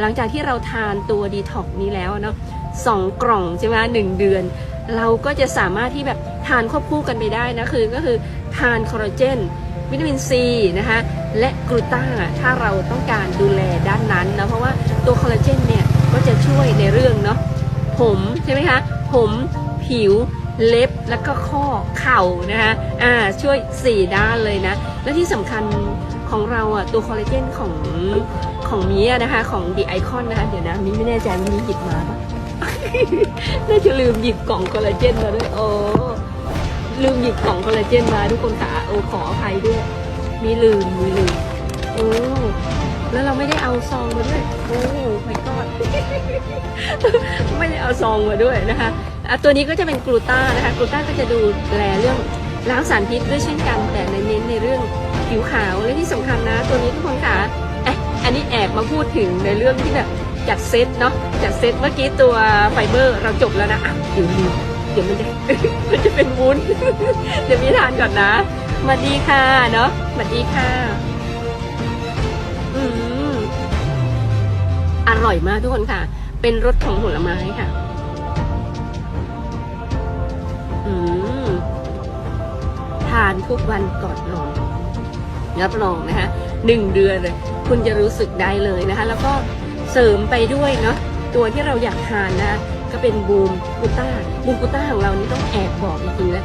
หลังจากที่เราทานตัวดีท็อกนี้แล้วเนาะสองกล่องใช่ไหมหนึ่งเดือน เราก็จะสามารถที่แบบทานควบคู่กันไปได้นะคือก็คือทานคอลลาเจนวิตามินซีนะคะและกลูต้าถ้าเราต้องการดูแลด้านนั้นนะเพราะว่าตัวคอลลาเจนเนี่ยก็จะช่วยในเรื่องเนาะผมใช่ไหมคะผมผิวเล็บแล้วก็ข้อเข่านะคะอ่าช่วย 4 ด้านเลยนะ และที่สำคัญของเราอะตัวคอลลาเจนของ ของมีอะนะคะของดีไอคอนนะคะเดี๋ยวนะมีไม่แน่ใจมันมีหยิบมาปะน่าจะลืมหยิบกล่องคอลลาเจนมาด้วยโอ้ลืมหยิบกล่องคอลลาเจนมาทุกคนค่ะโอ้ขออภัยด้วย มีลืมมีลืมโอ้แล้วเราไม่ได้เอาซองมาด้วยโอ้ไม่กอดไม่ได้เอาซองมาด้วยนะคะอะตัวนี้ก็จะเป็นกลูต้านะคะกลูต้าก็จะดูแลเรื่องล้างสารพิษด้วยเช่นกัน แต่ในเน้นในเรื่องผิวขาวและที่สำคัญนะ ตัวนี้ทุกคนค่ะ อันนี้แอบมาพูดถึงในเรื่องที่แบบจัดเซตเนาะจัดเซตเมื่อกี้ตัวไฟเบอร์เราจบแล้วนะอะเดี๋ยวลืมเดี๋ยวมันจะมันจะเป็นวุ้นเดี๋ยวมีทานก่อนนะสวัสดีค่ะเนาะสวัสดีค่ะอืมอร่อยมากทุกคนค่ะ เป็นรสของผลไม้ค่ะ อืมทานทุกวันก่อนนอนรับรองนะคะหนึ่งเดือนเลย คุณจะรู้สึกได้เลยนะคะ แล้วก็เสริมไปด้วยเนาะตัวที่เราอยากทานนะก็เป็นบูมกูต้าบูมกูต้าของเรานี่ต้องแอบบอกจริงๆนะ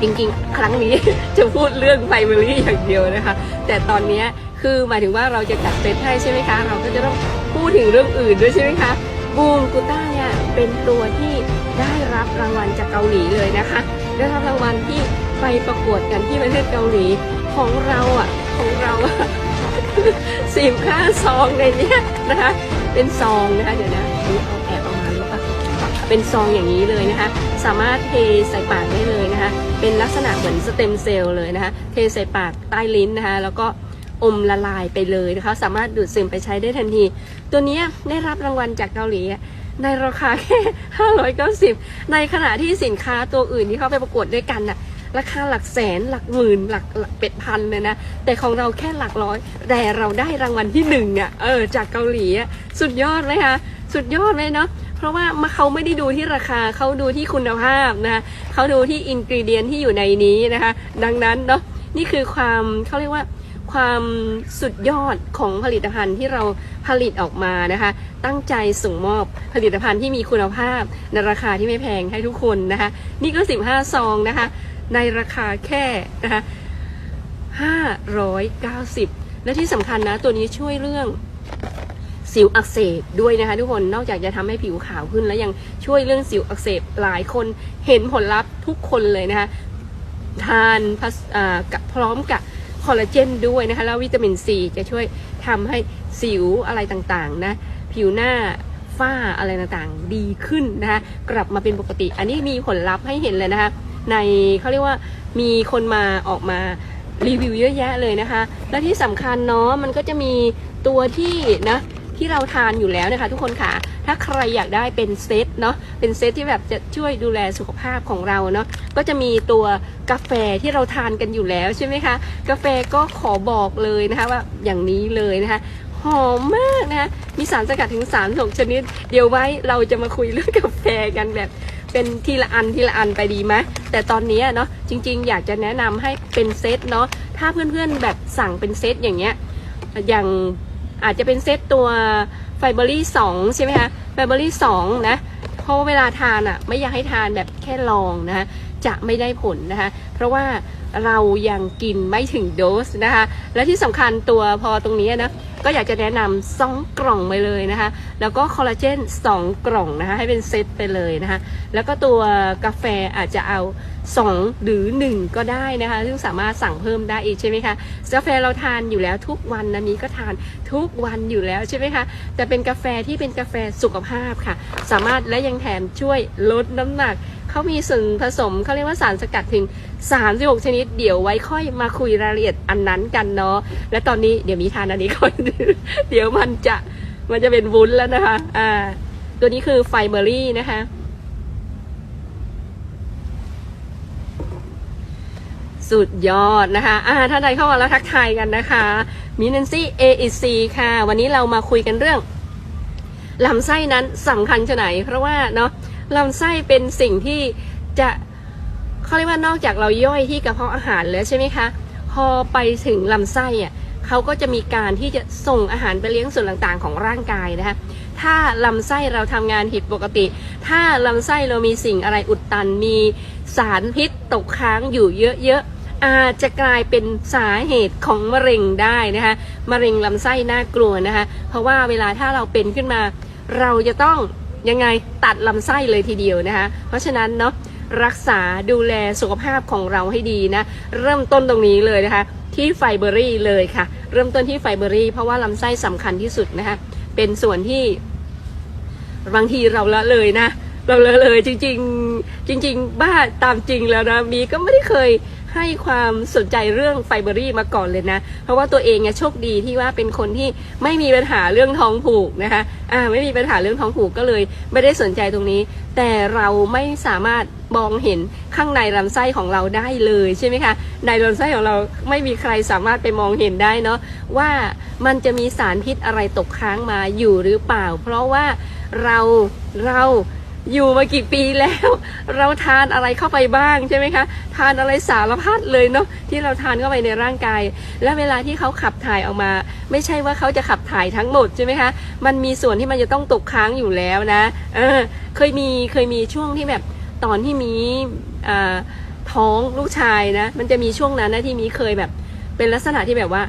จริงๆ ครั้งนี้จะพูดเรื่องไฟเบอรี่อย่างเดียวนะคะ แต่ตอนนี้คือหมายถึงว่าเราจะจัดเซตให้ใช่ไหมคะ เราก็จะต้องพูดถึงเรื่องอื่นด้วยใช่ไหมคะบูมกูต้าเนี่ยเป็นตัวที่ได้รับรางวัลจากเกาหลีเลยนะคะ ได้รับรางวัลที่ไปประกวดกันที่ประเทศเกาหลีของเราอะของเราอะ สิบห้าซองในเนี้ยนะคะ เป็นซองนะคะเดี๋ยวนะนี่เอาแอบเอามาหรือเปล่าเป็นซองอย่างนี้เลยนะคะ สามารถเทใส่ปากได้เลยนะคะ เป็นลักษณะเหมือนสเต็มเซลล์เลยนะคะ เทใส่ปากใต้ลิ้นนะคะ แล้วก็อมละลายไปเลยนะคะ สามารถดูดซึมไปใช้ได้ทันที ตัวนี้ได้รับรางวัลจากเกาหลีในราคาแค่ 590 ในขณะที่สินค้าตัวอื่นที่เขาไปประกวดด้วยกันน่ะ ราคาหลักแสนหลักหมื่นหลักหลักเป็ดพันเลยนะ แต่ของเราแค่หลักร้อย แต่เราได้รางวัลที่หนึ่งอะเออจากเกาหลีอะสุดยอดไหมคะสุดยอดเลยเนาะเพราะว่ามาเขาไม่ได้ดูที่ราคาเขาดูที่คุณภาพนะคะเขาดูที่อินกรีเดียนที่อยู่ในนี้นะคะ ดังนั้นเนาะนี่คือความเขาเรียกว่าความสุดยอดของผลิตภัณฑ์ที่เราผลิตออกมานะคะ ตั้งใจส่งมอบผลิตภัณฑ์ที่มีคุณภาพในราคาที่ไม่แพงให้ทุกคนนะคะ นี่ก็ 15 ซองนะคะ ในราคาแค่นะคะ590 และที่สำคัญนะ ตัวนี้ช่วยเรื่องสิวอักเสบด้วยนะคะทุกคนนอกจากจะทำให้ผิวขาวขึ้นแล้วยังช่วยเรื่องสิวอักเสบหลายคนเห็นผลลัพธ์ทุกคนเลยนะคะทานพร้อมกับคอลลาเจนด้วยนะคะแล้ววิตามินซีจะช่วยทำให้สิวอะไรต่างๆนะผิวหน้าฝ้าอะไรต่างๆ ดีขึ้นนะคะกลับมาเป็นปกติ อันนี้มีผลลัพธ์ให้เห็นเลยนะคะ ในเขาเรียกว่ามีคนมาออกมารีวิวเยอะแยะเลยนะคะ และที่สำคัญเนาะมันก็จะมีตัวที่นะที่เราทานอยู่แล้วนะคะ ทุกคนค่ะ ถ้าใครอยากได้เป็นเซตเนาะ เป็นเซตที่แบบจะช่วยดูแลสุขภาพของเราเนาะ ก็จะมีตัวกาแฟที่เราทานกันอยู่แล้วใช่ไหมคะ กาแฟก็ขอบอกเลยนะคะว่าอย่างนี้เลยนะคะ หอมมากนะคะ มีสารสกัดถึง3ามสชนิด เดี๋ยวไว้เราจะมาคุยเรื่องกาแฟกันแบบ เป็นทีละอันทีละอันไปดีไหมแต่ตอนนี้เนาะจริง ๆ อยากจะแนะนำให้เป็นเซตเนาะถ้าเพื่อนๆแบบสั่งเป็นเซตอย่างเงี้ยอย่างอาจจะเป็นเซตตัวไฟเบอรี่สองใช่ไหมคะไฟเบอรี่สองนะเพราะเวลาทานอะไม่อยากให้ทานแบบแค่ลองนะคะจะไม่ได้ผลนะคะเพราะว่าเรายังกินไม่ถึงโดสนะคะและที่สำคัญตัวพอตรงนี้นะ ก็อยากจะแนะนำสองกล่องไปเลยนะคะ แล้วก็คอลลาเจน2 กล่องนะคะ ให้เป็นเซตไปเลยนะคะ แล้วก็ตัวกาแฟอาจจะเอา 2 หรือ 1 ก็ได้นะคะ ซึ่งสามารถสั่งเพิ่มได้อีกใช่ไหมคะ กาแฟเราทานอยู่แล้วทุกวันนะมีก็ทานทุกวันอยู่แล้วใช่ไหมคะ แต่เป็นกาแฟที่เป็นกาแฟสุขภาพค่ะ สามารถและยังแถมช่วยลดน้ำหนักเขามีส่วนผสมเขาเรียกว่าสารสกัดถึง 36 ชนิด เดี๋ยวไว้ค่อยมาคุยรายละเอียดอันนั้นกันเนาะ และตอนนี้เดี๋ยวมีทานอันนี้ก่อน เดี๋ยวมันจะมันจะเป็นวุ้นแล้วนะคะ อ่า ตัวนี้คือไฟเบอรี่นะคะสุดยอดนะคะอ่าท่านใดเข้ามาแล้วทักทายกันนะคะมินนซี่เออซีค่ะ วันนี้เรามาคุยกันเรื่องลำไส้นั้นสำคัญชะไหน เพราะว่าเนาะลำไส้เป็นสิ่งที่จะ เขาเรียกว่านอกจากเราย่อยที่กระเพาะอาหารแล้วใช่ไหมคะ พอไปถึงลำไส้อะเขาก็จะมีการที่จะส่งอาหารไปเลี้ยงส่วนต่างๆ ของร่างกายนะคะ ถ้าลำไส้เราทำงานผิดปกติ ถ้าลำไส้เรามีสิ่งอะไรอุดตัน มีสารพิษตกค้างอยู่เยอะๆ อาจจะกลายเป็นสาเหตุของมะเร็งได้นะคะ มะเร็งลำไส้น่ากลัวนะคะ เพราะว่าเวลาถ้าเราเป็นขึ้นมา เราจะต้องยังไงตัดลำไส้เลยทีเดียวนะคะ เพราะฉะนั้นเนาะ รักษาดูแลสุขภาพของเราให้ดีนะ เริ่มต้นตรงนี้เลยนะคะ ที่ไฟเบอรี่เลยค่ะ เริ่มต้นที่ไฟเบอรี่ เพราะว่าลำไส้สำคัญที่สุดนะคะ เป็นส่วนที่ บางทีเราละเลยนะเราละเลยจริง ๆ จริง ๆ บ้าตามจริงแล้วนะมีก็ไม่ได้เคย ให้ความสนใจเรื่องไฟเบอรี่มาก่อนเลยนะ เพราะว่าตัวเองเนี่ยโชคดีที่ว่าเป็นคนที่ไม่มีปัญหาเรื่องท้องผูกนะคะอ่าไม่มีปัญหาเรื่องท้องผูกก็เลยไม่ได้สนใจตรงนี้ แต่เราไม่สามารถมองเห็นข้างในลำไส้ของเราได้เลยใช่ไหมคะในลำไส้ของเราไม่มีใครสามารถไปมองเห็นได้เนาะว่ามันจะมีสารพิษอะไรตกค้างมาอยู่หรือเปล่า เพราะว่าเราเรา อยู่มากี่ปีแล้ว เราทานอะไรเข้าไปบ้างใช่ไหมคะ ทานอะไรสารพัดเลยเนาะที่เราทานเข้าไปในร่างกาย และเวลาที่เขาขับถ่ายออกมา ไม่ใช่ว่าเขาจะขับถ่ายทั้งหมดใช่ไหมคะมันมีส่วนที่มันจะต้องตกค้างอยู่แล้วนะเออเคยมีเคยมีช่วงที่แบบตอนที่มีท้องลูกชายนะ มันจะมีช่วงนั้นนะที่มีเคยแบบ เป็นลักษณะที่แบบว่า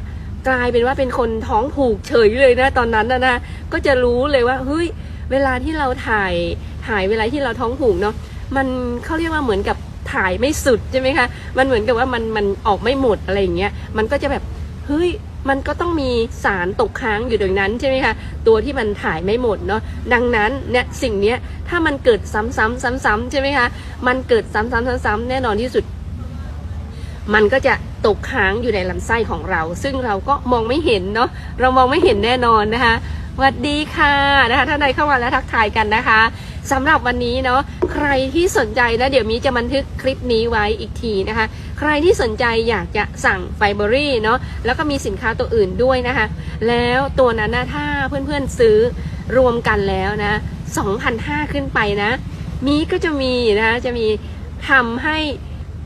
กลายเป็นว่าเป็นคนท้องผูกเฉยเลยนะตอนนั้นนะนะก็จะรู้เลยว่าเฮ้ยเวลาที่เราถ่าย ถ่ายเวลาที่เราท้องผูกเนาะมันเขาเรียกว่าเหมือนกับถ่ายไม่สุดใช่ไหมคะมันเหมือนกับว่ามันมันออกไม่หมดอะไรอย่างเงี้ยมันก็จะแบบเฮ้ยมันก็ต้องมีสารตกค้างอยู่ตรงนั้นใช่ไหมคะตัวที่มันถ่ายไม่หมดเนาะดังนั้นเนี่ยสิ่งเนี้ยถ้ามันเกิดซ้ำๆซ้ำๆใช่ไหมคะมันเกิดซ้ำๆซ้ำๆแน่นอนที่สุด มันก็จะตกค้างอยู่ในลำไส้ของเรา ซึ่งเราก็มองไม่เห็นเนาะเรามองไม่เห็นแน่นอนนะคะสวัสดีค่ะนะคะท่านใดเข้ามาแล้วทักทายกันนะคะ สำหรับวันนี้เนาะใครที่สนใจนะเดี๋ยวมีจะบันทึกคลิปนี้ไว้อีกทีนะคะ ใครที่สนใจอยากจะสั่งไฟเบอรี่เนาะแล้วก็มีสินค้าตัวอื่นด้วยนะคะ แล้วตัวนั้นนะถ้าเพื่อนๆซื้อรวมกันแล้วนะ2,500 ขึ้นไปนะ มีก็จะมีนะคะจะมีทำให้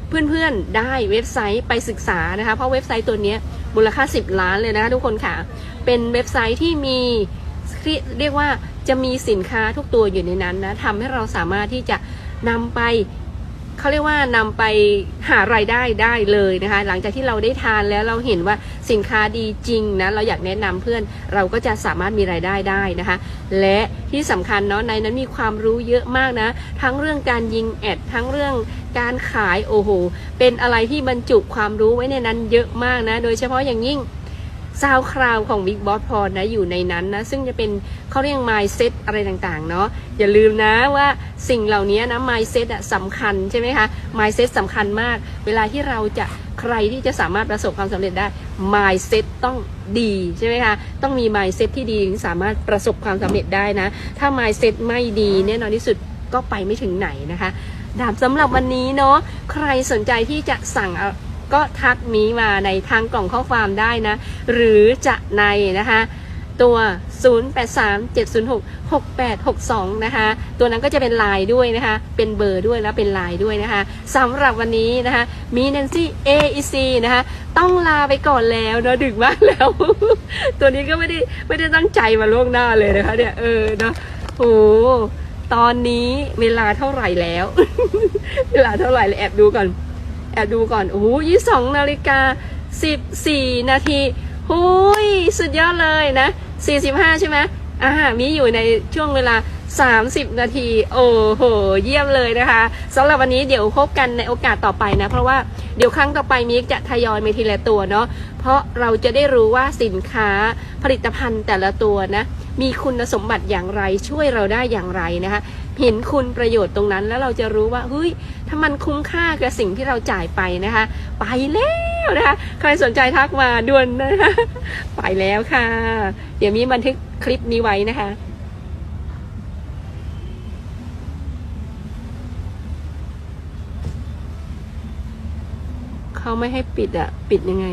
เพื่อนๆได้เว็บไซต์ไปศึกษานะคะ เพราะเว็บไซต์ตัวนี้มูลค่า 10 ล้านเลยนะคะทุกคนค่ะ เป็นเว็บไซต์ที่มี เรียกว่าจะมีสินค้าทุกตัวอยู่ในนั้นนะทำให้เราสามารถที่จะนำไปเขาเรียกว่านำไปหารายได้ได้เลยนะคะ หลังจากที่เราได้ทานแล้วเราเห็นว่าสินค้าดีจริงนะเราอยากแนะนำเพื่อนเราก็จะสามารถมีรายได้ได้นะคะ และที่สำคัญเนาะในนั้นมีความรู้เยอะมากนะ ทั้งเรื่องการยิงแอดทั้งเรื่องการขายโอ้โหเป็นอะไรที่บรรจุความรู้ไว้ในนั้นเยอะมากนะ โดยเฉพาะอย่างยิ่ง ซาวคราวของ Big Boss พอนะอยู่ในนั้นนะ ซึ่งจะเป็นเขาเรียก mindset อะไรต่างๆ เนาะอย่าลืมนะว่าสิ่งเหล่านี้นะ mindset สำคัญใช่ไหมคะ mindset สำคัญมาก เวลาที่เราจะใครที่จะสามารถประสบความสำเร็จได้ mindset ต้องดีใช่ไหมคะ ต้องมี mindset ที่ดีถึงสามารถประสบความสำเร็จได้นะ ถ้า mindset ไม่ดีแน่นอนที่สุดก็ไปไม่ถึงไหนนะคะดาบสำหรับวันนี้เนาะใครสนใจที่จะสั่ง ก็ทักมีมาในทางกล่องข้อความได้นะ หรือจะในนะคะตัว 0837066862 นะคะ ตัวนั้นก็จะเป็นไลน์ด้วยนะคะ เป็นเบอร์ด้วยแล้วเป็นไลน์ด้วยนะคะสำหรับวันนี้นะคะ มีแนนซี่ AEC นะคะ ต้องลาไปก่อนแล้วเนาะดึกมากแล้ว ตัวนี้ก็ไม่ได้ไม่ได้ตั้งใจมาล่วงหน้าเลยนะคะเนี่ย เออเนาะโอ้ตอนนี้เวลาเท่าไหร่แล้ว เวลาเท่าไหร่เลยแอบดูก่อน แอบดูก่อนโอ้โหยี่สองนาฬิกาสิบสี่นาทีหุยสุดยอดเลยนะสี่สิบห้าใช่ไหมอ่ามีอยู่ในช่วงเวลา 30 นาที โอ้โห เยี่ยมเลยนะคะสำหรับวันนี้เดี๋ยวพบกันในโอกาสต่อไปนะ เพราะว่าเดี๋ยวครั้งต่อไปมิกจะทยอยมาทีละตัวเนาะเพราะเราจะได้รู้ว่าสินค้าผลิตภัณฑ์แต่ละตัวนะ มีคุณสมบัติอย่างไรช่วยเราได้อย่างไรนะคะ เห็นคุณประโยชน์ตรงนั้น แล้วเราจะรู้ว่าเฮ้ยถ้ามันคุ้มค่ากับสิ่งที่เราจ่ายไปนะคะ ไปแล้วนะคะใครสนใจทักมาด่วนนะคะไปแล้วค่ะ เดี๋ยวมีบันทึกคลิปนี้ไว้นะคะเขาไม่ให้ปิดอะปิดยังไง